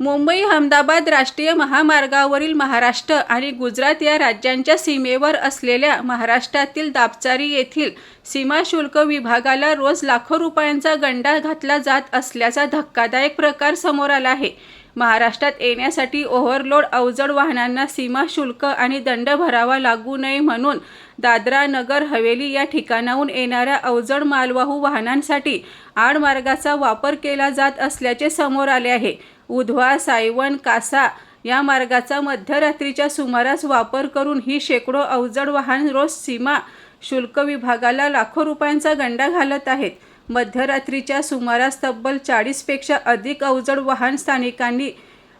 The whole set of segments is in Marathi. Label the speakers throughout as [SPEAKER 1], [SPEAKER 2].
[SPEAKER 1] मुंबई अहमदाबाद राष्ट्रीय महामार्गावरील महाराष्ट्र आणि गुजरात या राज्यांच्या सीमेवर असलेल्या महाराष्ट्रातील दापचारी येथील सीमाशुल्क विभागाला रोज लाखो रुपयांचा गंडा घातला जात असल्याचा धक्कादायक प्रकार समोर आला आहे. महाराष्ट्रात येण्यासाठी ओव्हरलोड अवजड वाहनांना सीमा शुल्क आणि दंड भरावा लागू नये म्हणून दादरा नगर हवेली या ठिकाणाहून येणाऱ्या अवजड मालवाहू वाहनांसाठी आडमार्गाचा वापर केला जात असल्याचे समोर आले आहे. उधवा सायवन कासा या मार्गाचा मध्यरात्रीच्या सुमारास वापर करून ही शेकडो अवजड वाहन रोज सीमा शुल्क विभागाला लाखो रुपयांचा गंडा घालत आहेत. मध्यरात्रीच्या सुमारास तब्बल चाळीसपेक्षा अधिक अवजड वाहन स्थानिकांनी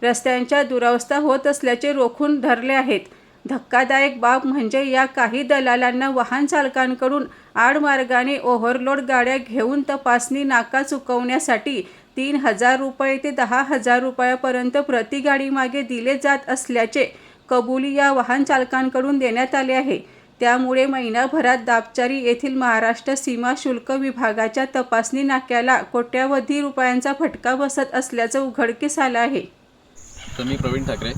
[SPEAKER 1] रस्त्यांच्या दुरावस्था होत असल्याचे रोखून धरले आहेत. धक्कादायक बाब म्हणजे या काही दलालांना वाहन चालकांकडून आडमार्गाने ओव्हरलोड गाड्या घेऊन तपासणी नाका चुकवण्यासाठी तीन हजार रुपये ते दहा हजार रुपयापर्यंत प्रति गाडी मागे दिले जात असल्याचे कबुली या वाहन चालकांकडून देण्यात आले आहे. त्यामुळे महिनाभरात दापचारी येथील महाराष्ट्र सीमा शुल्क विभागाच्या तपासणी नाक्याला कोट्यावधी रुपयांचा फटका बसत असल्याचं उघडकीस आलं आहे.
[SPEAKER 2] तर मी प्रवीण ठाकरे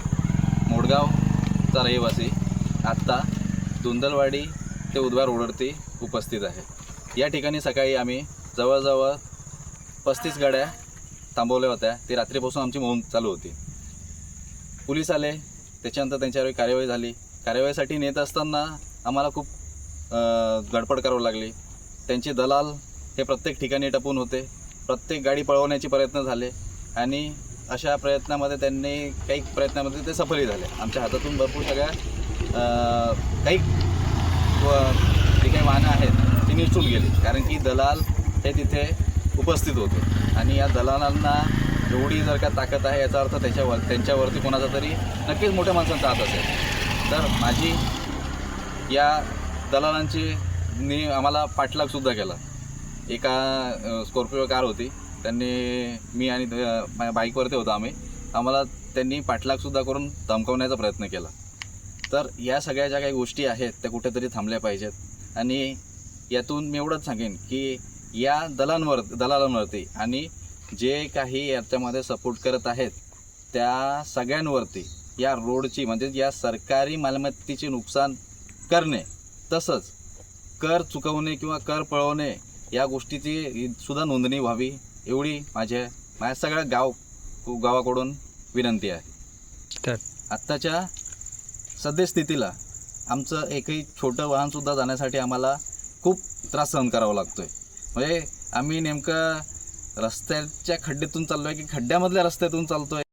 [SPEAKER 2] मोडगावचा रहिवासी. आत्ता धुंदलवाडी ते उद्वार रोडवरती उपस्थित आहे. या ठिकाणी सकाळी आम्ही जवळजवळ पस्तीस गाड्या थांबवल्या होत्या. ती रात्रीपासून आमची मोहीम चालू होती. पोलीस आले. त्याच्यानंतर त्यांच्यावर कार्यवाही झाली. कार्यवाहीसाठी नेत असताना आम्हाला खूप अ, गडबड करावी लागली. त्यांचे दलाल हे प्रत्येक ठिकाणी टपून होते. प्रत्येक गाडी पळवण्याचे प्रयत्न झाले आणि अशा प्रयत्नामध्ये त्यांनी काही प्रयत्नामध्ये ते सफलही झाले. आमच्या हातातून भरपूर सगळ्या काही व- जी काही वाहनं आहेत ती निसटून गेली. कारण की दलाल हे तिथे उपस्थित होते. आणि या दलालांना एवढी जर का ताकद आहे याचा अर्थ त्याच्यावर त्यांच्यावरती कोणाचा तरी नक्कीच मोठ्या माणसांचा हात असेल. तर माझी या दलालांची ने आम्हाला पाठलागसुद्धा केला. एका स्कॉर्पिओ कार होती. त्यांनी मी आणि माझ्या बाईकवरती होतो आम्ही. आम्हाला त्यांनी पाठलागसुद्धा करून धमकवण्याचा प्रयत्न केला. तर या सगळ्या ज्या काही गोष्टी आहेत त्या कुठेतरी थांबल्या पाहिजेत. आणि यातून मी एवढंच सांगेन की या दलांवर दलालांवरती आणि जे काही याच्यामध्ये सपोर्ट करत आहेत त्या सगळ्यांवरती या रोडची म्हणजे या सरकारी मालमत्तेचे नुकसान करणे. तसंच कर चुकवणे किंवा कर पळवणे या गोष्टीची सुद्धा नोंदणी व्हावी एवढी माझ्या माझ्या सगळ्या गाव गावाकडून विनंती आहे.
[SPEAKER 3] तर?
[SPEAKER 2] आत्ताच्या सद्यस्थितीला आमचं एकही छोटं वाहनसुद्धा जाण्यासाठी आम्हाला खूप त्रास सहन करावा लागतो आहे म्हणजे आम्ही नेमकं रस्त्याच्या खड्ड्यातून चाललो आहे की खड्ड्यामधल्या रस्त्यातून चालतो आहे